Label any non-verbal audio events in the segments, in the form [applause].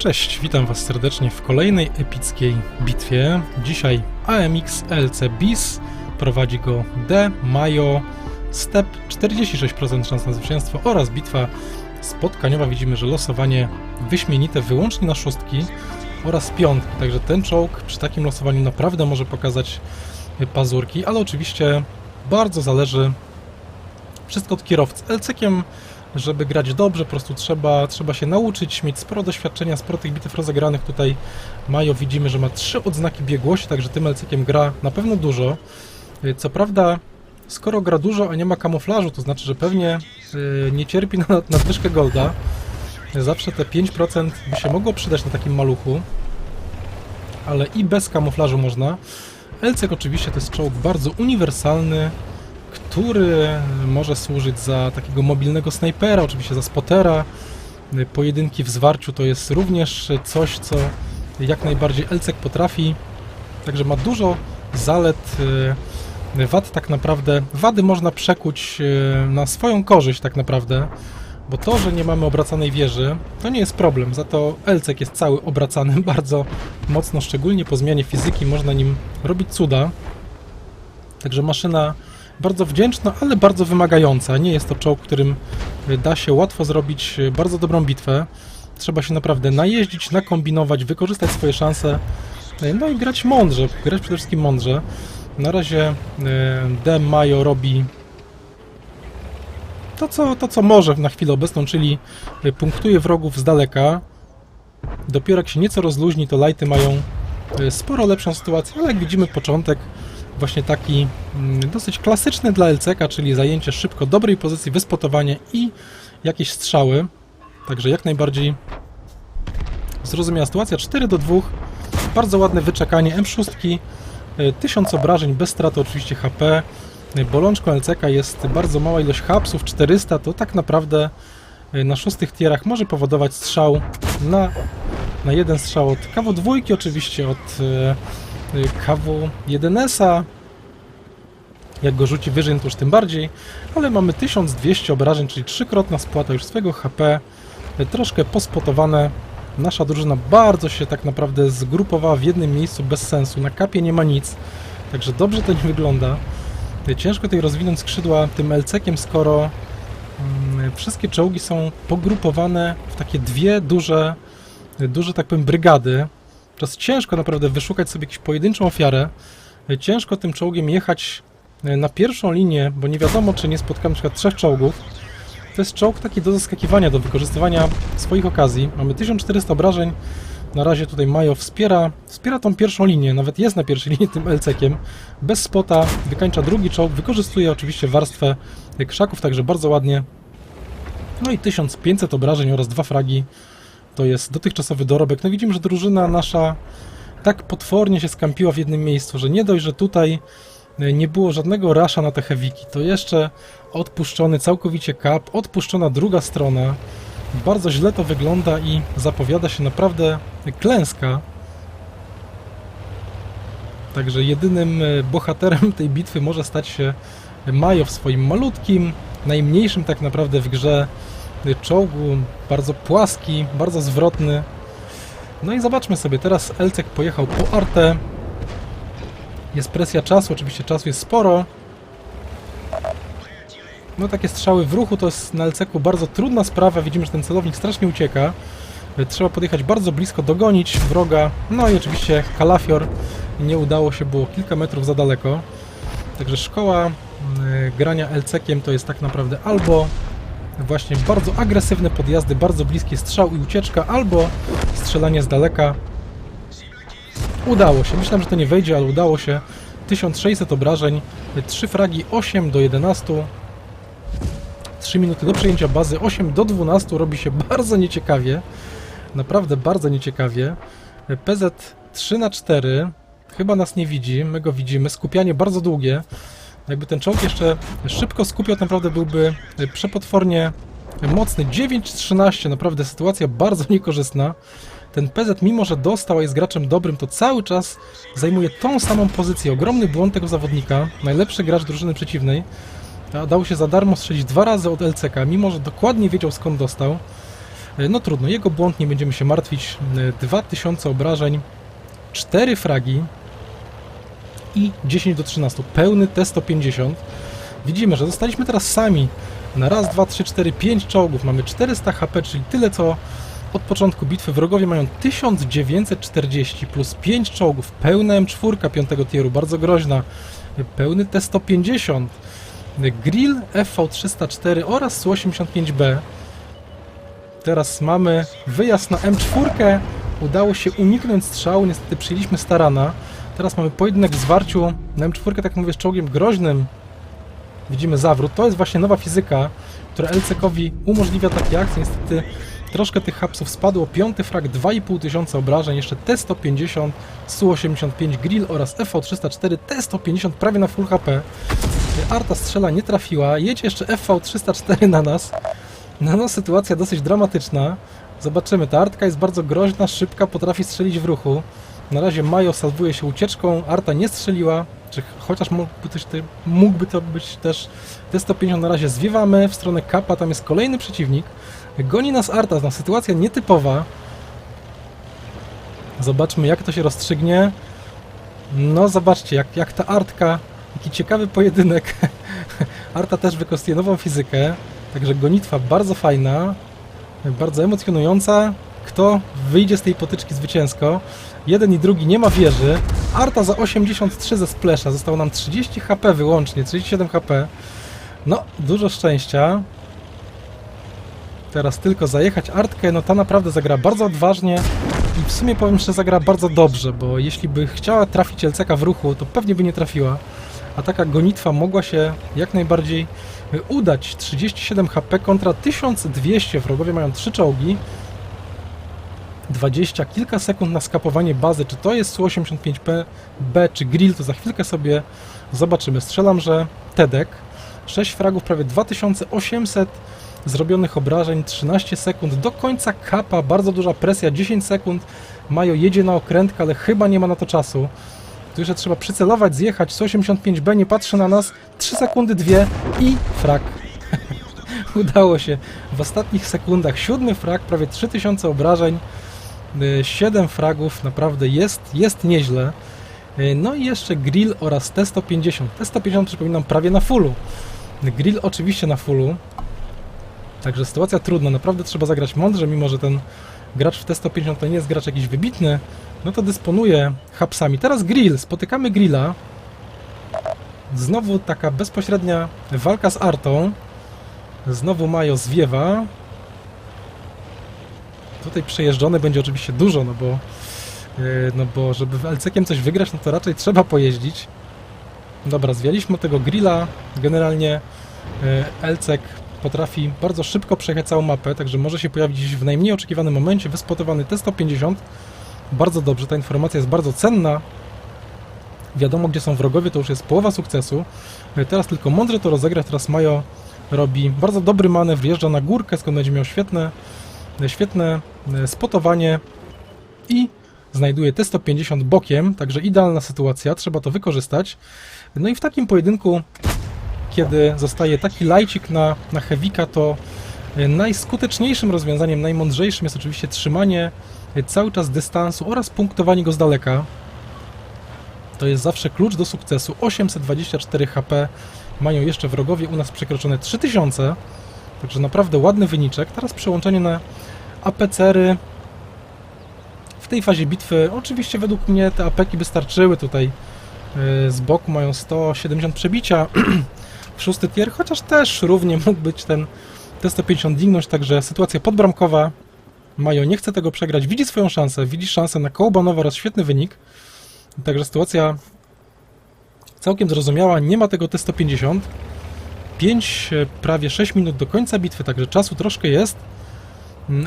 Cześć, witam Was serdecznie w kolejnej epickiej bitwie. Dzisiaj AMX LC BIS prowadzi go D, Majo, Step 46% szans na zwycięstwo oraz bitwa spotkaniowa. Widzimy, że losowanie wyśmienite wyłącznie na szóstki oraz piątki, także ten czołg przy takim losowaniu naprawdę może pokazać pazurki, ale oczywiście bardzo zależy wszystko od kierowcy. LC-kiem żeby grać dobrze, po prostu trzeba, trzeba się nauczyć, mieć sporo doświadczenia, sporo tych bitew rozegranych. Tutaj Majo widzimy, że ma trzy odznaki biegłości, także tym LC-kiem gra na pewno dużo. Y, Co prawda, skoro gra dużo, a nie ma kamuflażu, to znaczy, że pewnie y, nie cierpi na nadwyżkę golda. Zawsze te 5% by się mogło przydać na takim maluchu, ale i bez kamuflażu można. LC oczywiście to jest czołg bardzo uniwersalny, który może służyć za takiego mobilnego snajpera, oczywiście za spotera. Pojedynki w zwarciu to jest również coś, co jak najbardziej Elcek potrafi. Także ma dużo zalet, y, wad tak naprawdę. Wady można przekuć y, na swoją korzyść tak naprawdę, bo to, że nie mamy obracanej wieży, to nie jest problem. Za to Elcek jest cały obracany [laughs] bardzo mocno, szczególnie po zmianie fizyki można nim robić cuda. Także maszyna bardzo wdzięczna, ale bardzo wymagająca. Nie jest to czołg, którym da się łatwo zrobić bardzo dobrą bitwę. Trzeba się naprawdę najeździć, nakombinować, wykorzystać swoje szanse, no i grać mądrze, grać przede wszystkim mądrze. Na razie e, D Majo robi to co, to, co może na chwilę obecną, czyli punktuje wrogów z daleka. Dopiero jak się nieco rozluźni, to lighty mają e, sporo lepszą sytuację, ale jak widzimy początek właśnie taki mm, dosyć klasyczny dla LCK, czyli zajęcie szybko dobrej pozycji, wyspotowanie i jakieś strzały. Także jak najbardziej zrozumiała sytuacja. 4 do 2. Bardzo ładne wyczekanie M6. 1000 obrażeń bez straty oczywiście HP. Bolączką LCK jest bardzo mała ilość hapsów, 400 to tak naprawdę y, na szóstych tierach może powodować strzał na, na jeden strzał od kawo dwójki oczywiście od y, KW1S-a. Jak go rzuci wyżej, no to już tym bardziej. Ale mamy 1200 obrażeń, czyli trzykrotna spłata już swego HP. Troszkę pospotowane. Nasza drużyna bardzo się tak naprawdę zgrupowała w jednym miejscu bez sensu. Na kapie nie ma nic, także dobrze to nie wygląda. Ciężko tutaj rozwinąć skrzydła tym LC-kiem, skoro mm, wszystkie czołgi są pogrupowane w takie dwie duże, duże tak powiem, brygady. Teraz ciężko naprawdę wyszukać sobie jakąś pojedynczą ofiarę. Ciężko tym czołgiem jechać e, na pierwszą linię, bo nie wiadomo, czy nie spotkamy przykład trzech czołgów. To jest czołg taki do zaskakiwania, do wykorzystywania swoich okazji. Mamy 1400 obrażeń. Na razie tutaj Majo wspiera, wspiera tą pierwszą linię, nawet jest na pierwszej [laughs] linii tym LC-kiem. Bez spota wykańcza drugi czołg, wykorzystuje oczywiście warstwę krzaków, także bardzo ładnie. No i 1500 obrażeń oraz dwa fragi to jest dotychczasowy dorobek. No widzimy, że drużyna nasza tak potwornie się skampiła w jednym miejscu, że nie dość, że tutaj e, nie było żadnego rasza na te heaviki, to jeszcze odpuszczony całkowicie kap, odpuszczona druga strona. Bardzo źle to wygląda i zapowiada się naprawdę klęska. Także jedynym e, bohaterem tej bitwy może stać się Majo w swoim malutkim, najmniejszym tak naprawdę w grze czołgu, bardzo płaski, bardzo zwrotny. No i zobaczmy sobie, teraz Elcek pojechał po Artę. Jest presja czasu, oczywiście czasu jest sporo. No takie strzały w ruchu to jest na Elceku bardzo trudna sprawa, widzimy, że ten celownik strasznie ucieka. Trzeba podjechać bardzo blisko, dogonić wroga. No i oczywiście kalafior nie udało się, było kilka metrów za daleko. Także szkoła y, grania LC-kiem to jest tak naprawdę albo właśnie bardzo agresywne podjazdy, bardzo bliskie strzał i ucieczka, albo strzelanie z daleka. Udało się. Myślałem, że to nie wejdzie, ale udało się. 1600 obrażeń, 3 fragi, 8 do 11. 3 minuty do przejęcia bazy, 8 do 12 robi się bardzo nieciekawie. Naprawdę bardzo nieciekawie. PZ 3 na 4 chyba nas nie widzi, my go widzimy. Skupianie bardzo długie. Jakby ten czołg jeszcze szybko skupiał, naprawdę byłby przepotwornie mocny. 9-13, naprawdę sytuacja bardzo [laughs] niekorzystna. Ten PZ, mimo że dostał, a jest graczem dobrym, to cały czas zajmuje tą samą pozycję. Ogromny błąd tego zawodnika, najlepszy gracz drużyny przeciwnej. Dał się za darmo strzelić dwa razy od LCK, mimo że dokładnie wiedział skąd dostał. E, No trudno, jego błąd, nie będziemy się martwić. E, 2000 obrażeń, 4 fragi i 10 do 13. Pełny T-150. Widzimy, że zostaliśmy teraz sami na raz, dwa, trzy, cztery, pięć czołgów. Mamy 400 HP, czyli tyle co od początku bitwy. Wrogowie mają 1940 plus 5 czołgów. Pełna M4 5 tieru, bardzo groźna. Pełny T-150. Grill FV304 oraz Su-85B. Teraz mamy wyjazd na M4. Udało się uniknąć strzału, niestety przyjęliśmy starana. Teraz mamy pojedynek w zwarciu na M4, tak jak mówię, z czołgiem groźnym. Widzimy zawrót. To jest właśnie nowa fizyka, która LCK-owi umożliwia takie akcje. Niestety troszkę tych hapsów spadło. Piąty frag 2,5 tysiąca obrażeń, jeszcze T-150, Su-85 Grill oraz FV-304, T-150 prawie na full HP. Arta strzela nie trafiła, jedzie jeszcze FV-304 na nas. No, no, sytuacja dosyć dramatyczna. Zobaczymy, ta Artka jest bardzo groźna, szybka, potrafi strzelić w ruchu. Na razie Majo salwuje się ucieczką, Arta nie strzeliła, czy chociaż mógłby, coś mógłby to być też T-150 na razie zwiewamy w stronę Kappa, tam jest kolejny przeciwnik. Goni nas Arta, no, sytuacja nietypowa. Zobaczmy jak to się rozstrzygnie. No zobaczcie, jak, jak ta Artka, jaki ciekawy pojedynek. [laughs] Arta też wykorzystuje nową fizykę, także gonitwa bardzo fajna, bardzo emocjonująca. Kto wyjdzie z tej potyczki zwycięsko? Jeden i drugi nie ma wieży. Arta za 83 ze splesza. Zostało nam 30 HP wyłącznie, 37 HP. No, dużo szczęścia. Teraz tylko zajechać Artkę, no ta naprawdę zagra bardzo odważnie i w sumie powiem, że zagra bardzo dobrze, bo jeśli by chciała trafić LCK w ruchu, to pewnie by nie trafiła. A taka gonitwa mogła się jak najbardziej udać. 37 HP kontra 1200. Wrogowie mają 3 czołgi. 20, kilka sekund na skapowanie bazy. Czy to jest Su-85P, B czy Grill, to za chwilkę sobie zobaczymy. Strzelam, że Tedek. 6 fragów, prawie 2800 zrobionych obrażeń, 13 sekund do końca kapa, bardzo duża presja, 10 sekund. Majo jedzie na okrętkę, ale chyba nie ma na to czasu. Tu jeszcze trzeba przycelować, zjechać. Su-85B nie patrzy na nas. 3 sekundy, 2 i frag. [laughs] Udało się w ostatnich sekundach. Siódmy frag, prawie 3000 obrażeń. 7 fragów, naprawdę jest, jest nieźle. Y, No i jeszcze grill oraz T150. T150 przypominam prawie na fullu. Grill oczywiście na fullu. Także sytuacja trudna, naprawdę trzeba zagrać mądrze, mimo że ten gracz w T150 to nie jest gracz jakiś wybitny, no to dysponuje hapsami. Teraz grill, spotykamy grilla. Znowu taka bezpośrednia walka z Artą. Znowu Majo zwiewa. Tutaj przejeżdżone będzie oczywiście dużo, no bo, yy, no bo żeby w LCkiem coś wygrać, no to raczej trzeba pojeździć. Dobra, zwialiśmy tego grilla. Generalnie yy, LCek potrafi bardzo szybko przejechać całą mapę, także może się pojawić w najmniej oczekiwanym momencie wyspotowany T-150. Bardzo dobrze, ta informacja jest bardzo cenna. Wiadomo, gdzie są wrogowie, to już jest połowa sukcesu. Yy, Teraz tylko mądrze to rozegrać, teraz Majo robi bardzo dobry manewr, wjeżdża na górkę, skąd będzie miał świetne, świetne e, spotowanie i znajduje T-150 bokiem, także idealna sytuacja, trzeba to wykorzystać. No i w takim pojedynku, kiedy zostaje taki lajcik na, na Hewika, to e, najskuteczniejszym rozwiązaniem, najmądrzejszym jest oczywiście trzymanie e, cały czas dystansu oraz punktowanie go z daleka. To jest zawsze klucz do sukcesu. 824 HP mają jeszcze wrogowie, u nas przekroczone 3000. Także naprawdę ładny wyniczek. Teraz przełączenie na APCR-y. W tej fazie bitwy, oczywiście według mnie te apeki by starczyły tutaj. yy, Z boku mają 170 przebicia [clears throat] w szósty tier, chociaż też równie mógł być ten T150 dignąć, także sytuacja podbramkowa. Majo nie chce tego przegrać, widzi swoją szansę, widzi szansę na koło banowe oraz świetny wynik. Także sytuacja całkiem zrozumiała, nie ma tego T150. 5, e, prawie 6 minut do końca bitwy, także czasu troszkę jest,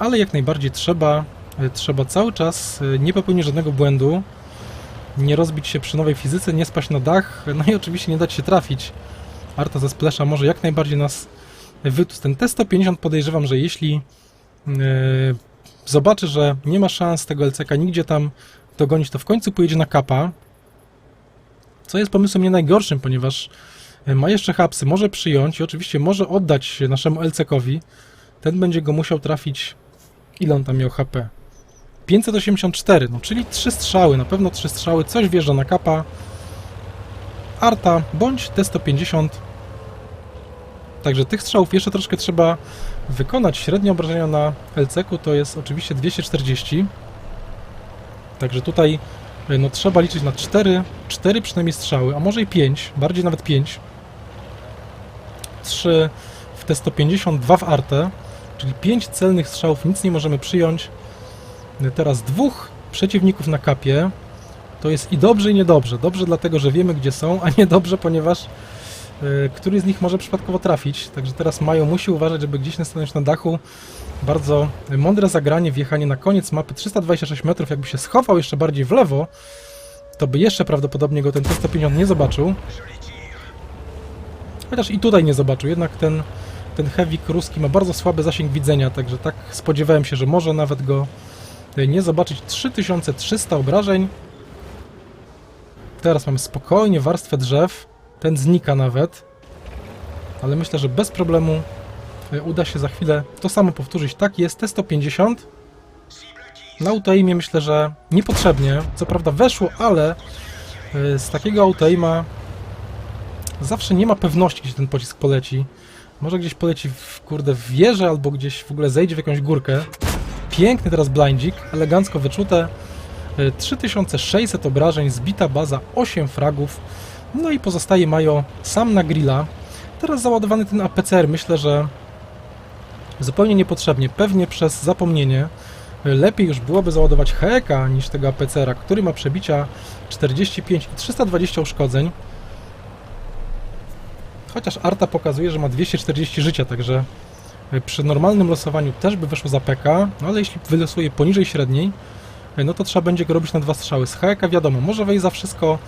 ale jak najbardziej trzeba, e, trzeba cały czas e, nie popełnić żadnego błędu, nie rozbić się przy nowej fizyce, nie spaść na dach, [laughs] no i oczywiście nie dać się trafić. Arta ze splesza może jak najbardziej nas wytłuc. Ten T150 podejrzewam, że jeśli e, zobaczy, że nie ma szans tego LCK nigdzie tam dogonić, to w końcu pojedzie na kapa, co jest pomysłem nie najgorszym, ponieważ ma jeszcze hapsy, może przyjąć i oczywiście może oddać naszemu LCK-owi. Ten będzie go musiał trafić Ile on tam miał HP? 584, no czyli 3 strzały, na pewno 3 strzały, coś wjeżdża na kapa. Arta bądź T150. Także tych strzałów jeszcze troszkę trzeba wykonać. Średnie obrażenia na LCQ to jest oczywiście 240. Także tutaj y, no, trzeba liczyć na 4, 4 przynajmniej strzały, a może i 5, bardziej nawet 5. 3 w T150, 2 w Artę, czyli 5 celnych strzałów, nic nie możemy przyjąć. Teraz dwóch przeciwników na kapie. To jest i dobrze, i niedobrze. Dobrze dlatego, że wiemy gdzie są, a niedobrze, ponieważ y, który z nich może przypadkowo trafić. Także teraz Majo musi uważać, żeby gdzieś nie stanąć na dachu. Bardzo mądre zagranie, wjechanie na koniec mapy 326 metrów. Jakby się schował jeszcze bardziej w lewo, to by jeszcze prawdopodobnie go ten T150 nie zobaczył. Chociaż i tutaj nie zobaczył. Jednak ten, ten Heavy ruski ma bardzo słaby zasięg widzenia, także tak spodziewałem się, że może nawet go y, nie zobaczyć. 3300 obrażeń. Teraz mamy spokojnie warstwę drzew. Ten znika nawet. Ale myślę, że bez problemu y, uda się za chwilę to samo powtórzyć. Tak jest, T150. Na autoaimie myślę, że niepotrzebnie. Co prawda weszło, ale y, z takiego autoaima zawsze nie ma pewności, gdzie ten pocisk poleci. Może gdzieś poleci w, kurde, w wieżę, albo gdzieś w ogóle zejdzie w jakąś górkę. Piękny teraz blindzik, elegancko wyczute. Y, 3600 obrażeń, zbita baza, 8 fragów. No i pozostaje Majo sam na grilla. Teraz załadowany ten APCR, myślę, że zupełnie niepotrzebnie, pewnie przez zapomnienie. Y, Lepiej już byłoby załadować HEK-a niż tego APCR-a, który ma przebicia 45 i 320 uszkodzeń. Chociaż Arta pokazuje, że ma 240 życia, także y, przy normalnym losowaniu też by weszło za PK, no ale jeśli wylosuje poniżej średniej, y, no to trzeba będzie go robić na dwa strzały. Z HK wiadomo, może wejść za wszystko,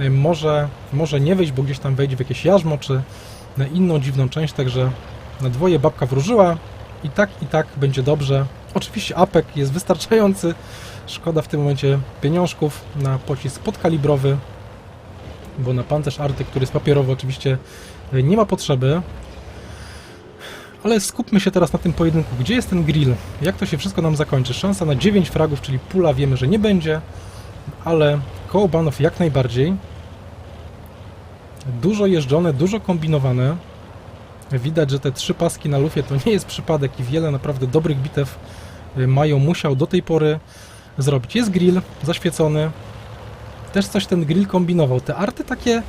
y, może, może nie wejść, bo gdzieś tam wejdzie w jakieś jarzmo, czy na inną dziwną część, także na dwoje babka wróżyła i tak, i tak będzie dobrze. Oczywiście APEK jest wystarczający, szkoda w tym momencie pieniążków na pocisk podkalibrowy, bo na pancerz Arty, który jest papierowy oczywiście nie ma potrzeby. Ale skupmy się teraz na tym pojedynku. Gdzie jest ten grill? Jak to się wszystko nam zakończy? Szansa na 9 fragów, czyli pula wiemy, że nie będzie, ale koło banów jak najbardziej. Dużo jeżdżone, dużo kombinowane. Widać, że te trzy paski na lufie to nie jest przypadek i wiele naprawdę dobrych bitew y, mają musiał do tej pory zrobić. Jest grill zaświecony. Też coś ten grill kombinował. Te arty takie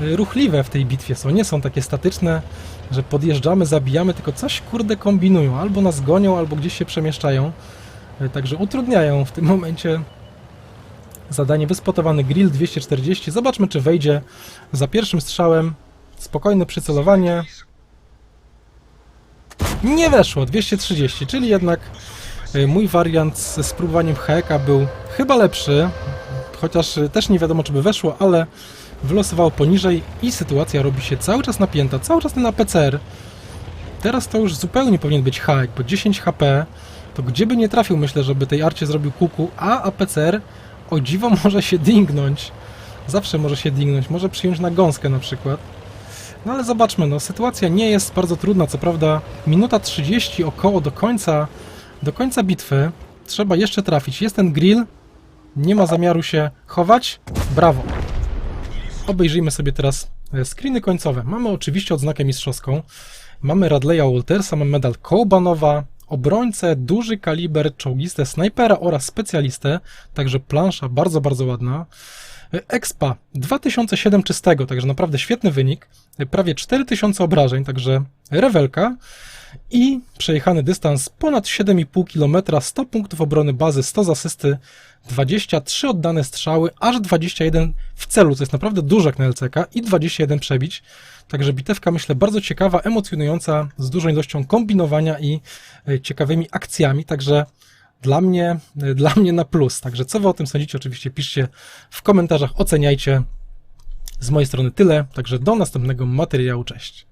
ruchliwe w tej bitwie są. Nie są takie statyczne, że podjeżdżamy, zabijamy, tylko coś kurde kombinują. Albo nas gonią, albo gdzieś się przemieszczają. Y, Także utrudniają w tym momencie zadanie. Wyspotowany grill 240. Zobaczmy, czy wejdzie za pierwszym strzałem. Spokojne przycelowanie. Nie weszło, 230, czyli jednak y, mój wariant ze spróbowaniem heka był chyba lepszy, chociaż y, też nie wiadomo, czy by weszło, ale wylosowało poniżej i sytuacja robi się cały czas napięta, cały czas ten APCR. Teraz to już zupełnie powinien być hack, bo 10 HP, to gdzie by nie trafił, myślę, żeby tej arcie zrobił kuku, a APCR o dziwo [laughs] może się dingnąć. Zawsze może się dingnąć, może przyjąć na gąskę na przykład. No ale zobaczmy, no sytuacja nie jest bardzo trudna, co prawda minuta 30 około do końca, do końca bitwy. Trzeba jeszcze trafić. Jest ten grill, nie ma zamiaru się chować. Brawo. Obejrzyjmy sobie teraz e, screeny końcowe. Mamy oczywiście odznakę mistrzowską. Mamy Radleya Waltersa, mamy medal Kołbanowa, obrońcę, duży kaliber, czołgistę, snajpera oraz specjalistę. Także plansza bardzo, bardzo ładna. E, Expa 2007 czystego, także naprawdę świetny wynik. E, Prawie 4000 obrażeń, także rewelka. I przejechany dystans ponad 7,5 km, 100 punktów obrony bazy, 100 z asysty, 23 oddane strzały, aż 21 w celu, co jest naprawdę dużo jak na LCK i 21 przebić. Także bitewka myślę bardzo ciekawa, emocjonująca, z dużą ilością kombinowania i e, ciekawymi akcjami, także dla mnie, e, dla mnie na plus. Także co wy o tym sądzicie? Oczywiście piszcie w komentarzach, oceniajcie. Z mojej strony tyle, także do następnego materiału, cześć.